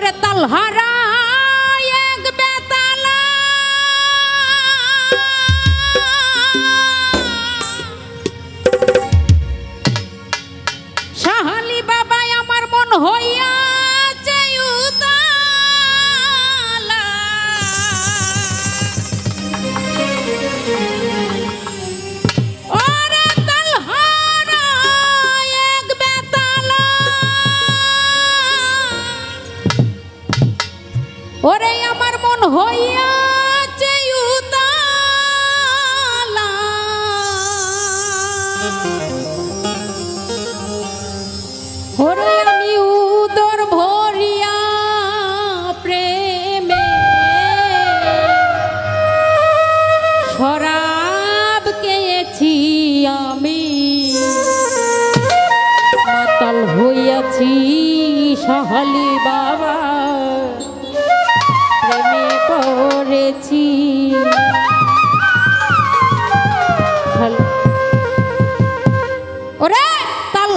ওরে তালহারা ওরে আমার মন হইয়াছে উতালা ভরিয়া প্রেমে। শরাব আমি। বাবা। হ্যালো। ওরে তাল